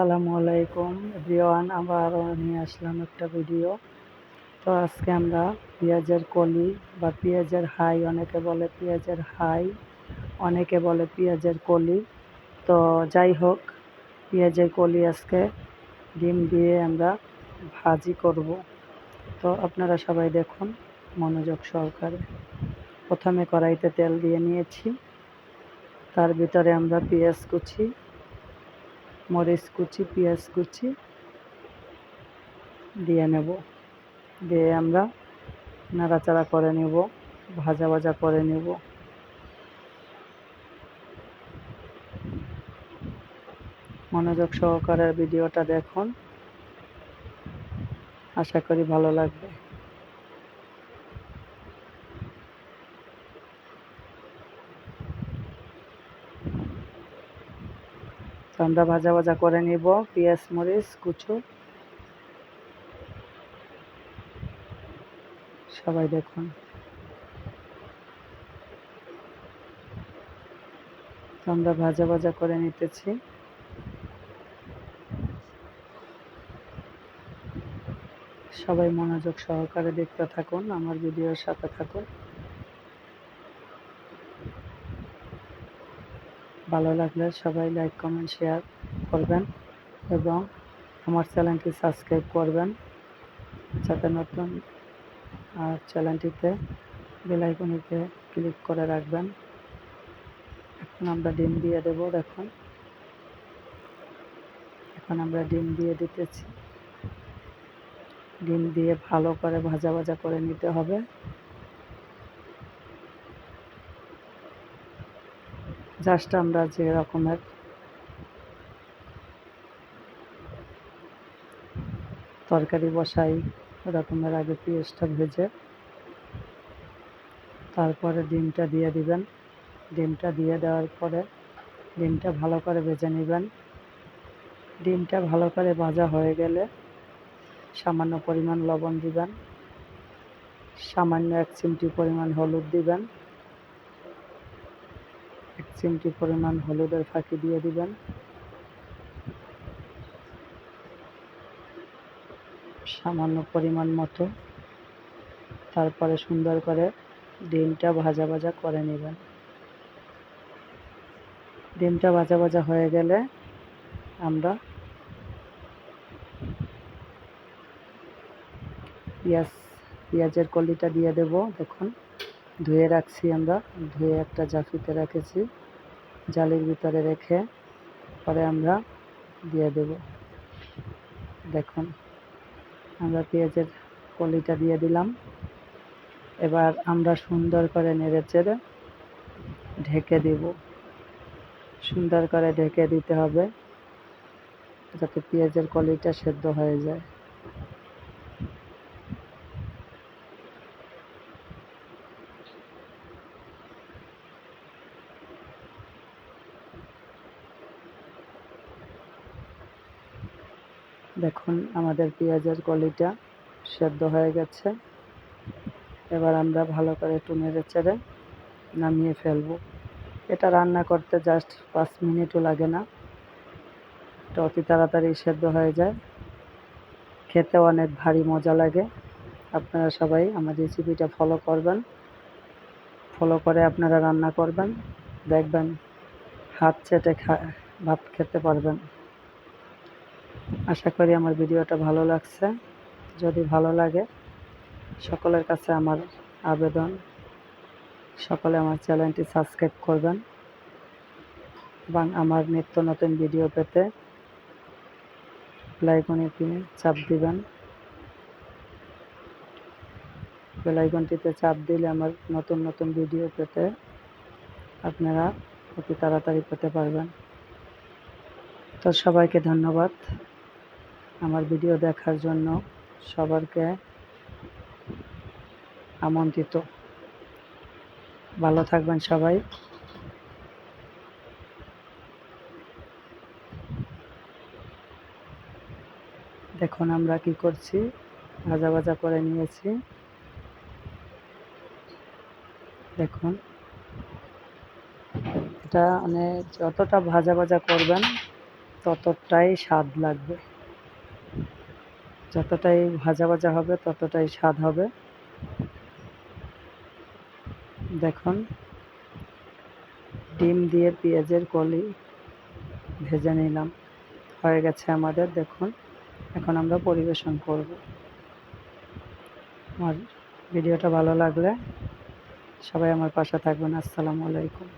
আসসালামু আলাইকুম। এভরিওয়ান আবার নিয়ে আসলাম একটা ভিডিও। তো আজকে আমরা পেঁয়াজের কলি বা পেঁয়াজের হাই, অনেকে বলে পেঁয়াজের হাই, অনেকে বলে পেঁয়াজের কলি। তো যাই হোক, পেঁয়াজের কলি আজকে ডিম দিয়ে আমরা ভাজি করব। তো আপনারা সবাই দেখুন মনোযোগ সহকারে। প্রথমে কড়াইতে তেল দিয়ে নিয়েছি। তার ভিতরে আমরা পেঁয়াজ কুচি মরিচ কুচি, পেঁয়াজ কুচি দিয়ে নেব। দিয়ে আমরা নাড়াচাড়া করে নেব, ভাজা ভাজা করে নেব। মনোযোগ সহকারে ভিডিওটা দেখুন। আশা করি ভালো লাগবে। আমরা ভাজা ভাজা করে নিব, পেঁয়াজ, মরিচ, কুচু। সবাই দেখুন। আমরা ভাজা ভাজা করে নিতেছি। সবাই মনোযোগ সহকারে দেখতে থাকুন, আমার ভিডিওর সাথে থাকুন। ভালো লাগলে সবাই লাইক কমেন্ট শেয়ার করবেন এবং আমার চ্যানেলটি সাবস্ক্রাইব করবেন যাতে নতুন আর চ্যানেলটিতে বেলাইকনিতে ক্লিক করে রাখবেন। এখন আমরা ডিম দিয়ে দেব, দেখুন। এখন আমরা ডিম দিয়ে দিতেছি। ডিম দিয়ে ভালো করে ভাজা ভাজা করে নিতে হবে। জাস্ট আমরা যে রকমের। তরকারি বসাই, রকমের আগে পেঁয়াজটা ভেজে, তারপরে ডিমটা দিয়ে দিবেন। ডিমটা দিয়ে দেওয়ার পরে ডিমটা ভালো করে ভেজে নেবেন। ডিমটা ভালো করে ভাজা হয়ে গেলে সামান্য পরিমাণ লবণ দিবেন। সামান্য এক চিমটি পরিমাণ হলুদ দিবেন। এক চিমটি পরিমাণ হলুদের ফাঁকি দিয়ে দিবেন। সামান্য পরিমাণ মতো। তারপরে সুন্দর করে ডিমটা ভাজা ভাজা করে নেবেন। ডিমটা ভাজা ভাজা হয়ে গেলে আমরা পেঁয়াজ, পেঁয়াজের কলিটা দিয়ে দেব। দেখুন। ধুয়ে রাখছি আমরা। ধুয়ে একটা জাফিতে রেখেছি, জালির ভিতরে রেখে পরে আমরা দিয়ে দেব। দেখুন, আমরা পেঁয়াজের কলিটা দিয়ে দিলাম। এবার আমরা সুন্দর করে নেড়ে চেড়ে ঢেকে দেব। সুন্দর করে ঢেকে দিতে হবে যাতে পেঁয়াজের কলিটা সেদ্ধ হয়ে যায়। দেখুন, আমাদের পেঁয়াজের কলিটা সেদ্ধ হয়ে গেছে। এবার আমরা ভালো করে একটু নেড়ে চেড়ে নামিয়ে ফেলব। এটা রান্না করতে জাস্ট পাঁচ মিনিটও লাগে না। এটা অতি তাড়াতাড়ি সেদ্ধ হয়ে যায়। খেতে অনেক ভারী মজা লাগে। আপনারা সবাই আমার রেসিপিটা ফলো করবেন। ফলো করে আপনারা রান্না করবেন। দেখবেন হাত চেটে খা, ভাত খেতে পারবেন। আশা করি আমার ভিডিওটা ভালো লাগছে। যদি ভালো লাগে, সকলের কাছে আমার আবেদন, সকলে আমার চ্যানেলটি সাবস্ক্রাইব করবেন এবং আমার নিত্য নতুন ভিডিও পেতে বেলাইকনিতে চাপ দিবেন। বেলাইকনটিতে চাপ দিলে আমার নতুন নতুন ভিডিও পেতে আপনারা অতি তাড়াতাড়ি পেতে পারবেন। তো সবাইকে ধন্যবাদ। আমার ভিডিও দেখার জন্য সবারকে আমন্ত্রিত। ভালো থাকবেন সবাই। দেখুন আমরা কি করছি। ভাজা ভাজা করে নিয়েছি। দেখুন। এটা মানে যতটা ভাজা ভাজা করবেন, ততটাই স্বাদ লাগবে। যতটাই ভাজা ভাজা হবে, ততটাই স্বাদ হবে। দেখুন, ডিম দিয়ে পেঁয়াজের কলি ভেজে নিলাম। হয়ে গেছে আমাদের, দেখুন, এখন আমরা পরিবেশন করব। আমার ভিডিওটা ভালো লাগলে সবাই আমার পাশে থাকবেন। আসসালামু আলাইকুম।